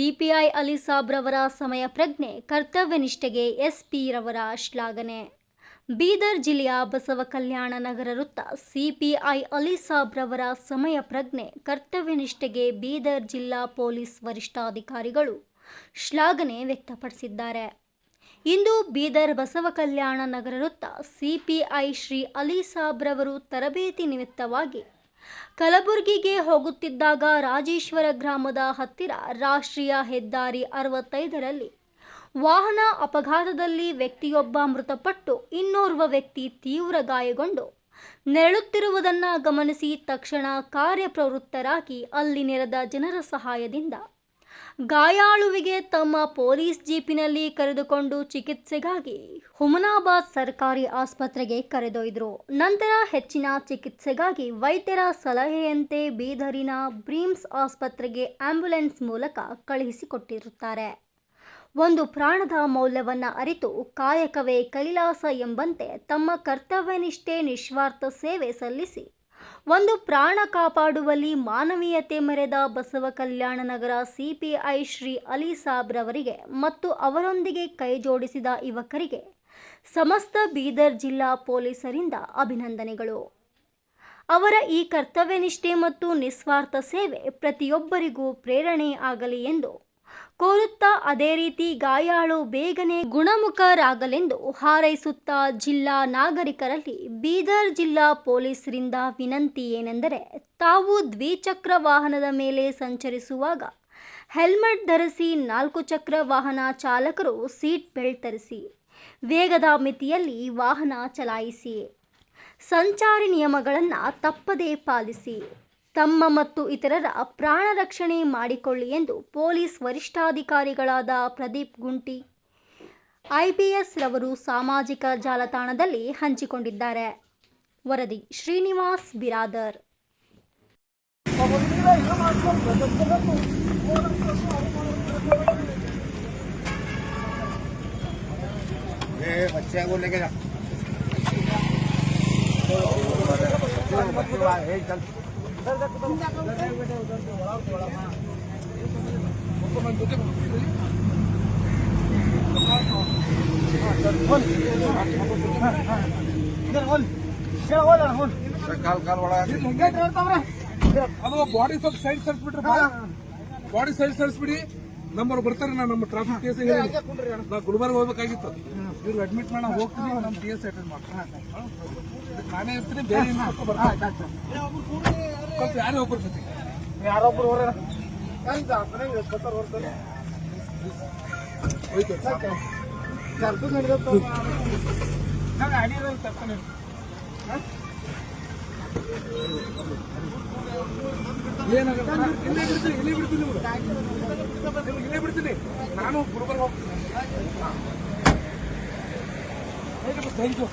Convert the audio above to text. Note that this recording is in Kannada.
ಸಿಪಿಐ ಅಲಿಸಾಬ್ರವರ ಸಮಯ ಪ್ರಜ್ಞೆ, ಕರ್ತವ್ಯ ನಿಷ್ಠೆಗೆ ಎಸ್ಪಿರವರ ಶ್ಲಾಘನೆ. ಬೀದರ್ ಜಿಲ್ಲೆಯ ಬಸವ ಕಲ್ಯಾಣ ನಗರ ವೃತ್ತ ಸಿಪಿಐ ಅಲಿಸಾಬ್ರವರ ಸಮಯ ಪ್ರಜ್ಞೆ, ಕರ್ತವ್ಯ ನಿಷ್ಠೆಗೆ ಬೀದರ್ ಜಿಲ್ಲಾ ಪೊಲೀಸ್ ವರಿಷ್ಠಾಧಿಕಾರಿಗಳು ಶ್ಲಾಘನೆ ವ್ಯಕ್ತಪಡಿಸಿದ್ದಾರೆ. ಇಂದು ಬೀದರ್ ಬಸವ ಕಲ್ಯಾಣ ನಗರ ವೃತ್ತ ಸಿಪಿಐ ಶ್ರೀ ಅಲಿಸಾಬ್ರವರು ತರಬೇತಿ ನಿಮಿತ್ತವಾಗಿ ಕಲಬುರಗಿಗೆ ಹೋಗುತ್ತಿದ್ದಾಗ ರಾಜೇಶ್ವರ ಗ್ರಾಮದ ಹತ್ತಿರ ರಾಷ್ಟ್ರೀಯ ಹೆದ್ದಾರಿ ಅರವತ್ತೈದರಲ್ಲಿ ವಾಹನ ಅಪಘಾತದಲ್ಲಿ ವ್ಯಕ್ತಿಯೊಬ್ಬ ಮೃತಪಟ್ಟು ಇನ್ನೋರ್ವ ವ್ಯಕ್ತಿ ತೀವ್ರ ಗಾಯಗೊಂಡು ನೆರಳುತ್ತಿರುವುದನ್ನು ಗಮನಿಸಿ ತಕ್ಷಣ ಕಾರ್ಯಪ್ರವೃತ್ತರಾಗಿ ಅಲ್ಲಿ ನೆರೆದ ಜನರ ಸಹಾಯದಿಂದ ಗಾಯಾಳುವಿಗೆ ತಮ್ಮ ಪೊಲೀಸ್ ಜೀಪಿನಲ್ಲಿ ಕರೆದುಕೊಂಡು ಚಿಕಿತ್ಸೆಗಾಗಿ ಹುಮನಾಬಾದ್ ಸರ್ಕಾರಿ ಆಸ್ಪತ್ರೆಗೆ ಕರೆದೊಯ್ದರು. ನಂತರ ಹೆಚ್ಚಿನ ಚಿಕಿತ್ಸೆಗಾಗಿ ವೈದ್ಯರ ಸಲಹೆಯಂತೆ ಬೀದರಿನ ಬ್ರೀಮ್ಸ್ ಆಸ್ಪತ್ರೆಗೆ ಆಂಬ್ಯುಲೆನ್ಸ್ ಮೂಲಕ ಕಳುಹಿಸಿಕೊಟ್ಟಿರುತ್ತಾರೆ. ಒಂದು ಪ್ರಾಣದ ಮೌಲ್ಯವನ್ನು ಅರಿತು ಕಾಯಕವೇ ಕೈಲಾಸ ಎಂಬಂತೆ ತಮ್ಮ ಕರ್ತವ್ಯನಿಷ್ಠೆ ನಿಸ್ವಾರ್ಥ ಸೇವೆ ಸಲ್ಲಿಸಿ ಒಂದು ಪ್ರಾಣ ಕಾಪಾಡುವಲ್ಲಿ ಮಾನವೀಯತೆ ಮೆರೆದ ಬಸವ ಕಲ್ಯಾಣ ನಗರ ಸಿಪಿಐ ಶ್ರೀ ಅಲಿ ಸಾಬ್ರವರಿಗೆ ಮತ್ತು ಅವರೊಂದಿಗೆ ಕೈಜೋಡಿಸಿದ ಯುವಕರಿಗೆ ಸಮಸ್ತ ಬೀದರ್ ಜಿಲ್ಲಾ ಪೊಲೀಸರಿಂದ ಅಭಿನಂದನೆಗಳು. ಅವರ ಈ ಕರ್ತವ್ಯನಿಷ್ಠೆ ಮತ್ತು ನಿಸ್ವಾರ್ಥ ಸೇವೆ ಪ್ರತಿಯೊಬ್ಬರಿಗೂ ಪ್ರೇರಣೆ ಆಗಲಿ ಎಂದು ಕೋರುತ್ತಾ ಅದೇ ರೀತಿ ಗಾಯಾಳು ಬೇಗನೆ ಗುಣಮುಖರಾಗಲೆಂದು ಹಾರೈಸುತ್ತಾ ಜಿಲ್ಲಾ ನಾಗರಿಕರಲ್ಲಿ ಬೀದರ್ ಜಿಲ್ಲಾ ಪೊಲೀಸರಿಂದ ವಿನಂತಿ ಏನೆಂದರೆ ತಾವು ದ್ವಿಚಕ್ರ ವಾಹನದ ಮೇಲೆ ಸಂಚರಿಸುವಾಗ ಹೆಲ್ಮೆಟ್ ಧರಿಸಿ ನಾಲ್ಕು ಚಕ್ರ ವಾಹನ ಚಾಲಕರು ಸೀಟ್ ಬೆಲ್ಟ್ ಧರಿಸಿ ವೇಗದ ಮಿತಿಯಲ್ಲಿ ವಾಹನ ಚಲಾಯಿಸಿ. ಸಂಚಾರಿ ನಿಯಮಗಳನ್ನು ತಪ್ಪದೇ ಪಾಲಿಸಿ. ತಮ್ಮ ಮತ್ತು ಇತರರ ಪ್ರಾಣ ರಕ್ಷಣೆ ಮಾಡಿಕೊಳ್ಳಿ ಎಂದು ಪೊಲೀಸ್ ವರಿಷ್ಠಾಧಿಕಾರಿಗಳಾದ ಪ್ರದೀಪ್ ಗುಂಟಿ ಐಪಿಎಸ್ ರವರು ಸಾಮಾಜಿಕ ಜಾಲತಾಣದಲ್ಲಿ ಹಂಚಿಕೊಂಡಿದ್ದಾರೆ ವರದಿ ಶ್ರೀನಿವಾಸ್ ಬಿರಾದರ್ ये बच्चे को लेके जा ಕಾಲ್ ಕಾಲ್ ಅದು ಬಾಡಿ ಸ್ವಲ್ಪ ಸೈಡ್ ಸರಿಸ್ಬಿಟ್ರೆ ಬಾಡಿ ಸೈಡ್ ಸರಿಸ್ಬಿಡಿ ನಮ್ಮವ್ರು ಬರ್ತಾರೆ ನಾನು ನಮ್ಮ ಟ್ರಾಫಿಕ್ ಕೇಸ್ ನಾ ಗುಲ್ಬರ್ಗ ಹೋಗ್ಬೇಕಾಗಿತ್ತು ಇವ್ರು ಅಡ್ಮಿಟ್ ಮಾಡಿ ನಾವು ಹೋಗ್ತೀನಿ ನಮ್ಮ ಕೇಸ್ ಅಟೆಂಡ್ ಮಾಡ್ತೀನಿ ನಾನೇ ಇರ್ತೀನಿ ಬೇರೆ ಬರ್ತಾರೆ. ಯಾರೇ ಒಬ್ಬರು ಜೊತೆ. ಯಾರೊಬ್ರು ಹೊರ ಹೋಯ್ತು ಏನಾಗಲ್ಲ? ನಾನು ಇಲ್ಲೇ ಬಿಡ್ತೀನಿ ಇಲ್ಲೇ ಬಿಡ್ತೀನಿ ನಿಮ್ಗೆ. ಇಲ್ಲೇ ಬಿಡ್ತೀನಿ. ನಾನು ಗುಲ್ಬರ್ಗ ಹೋಗ್ತೀನಿ. Thank you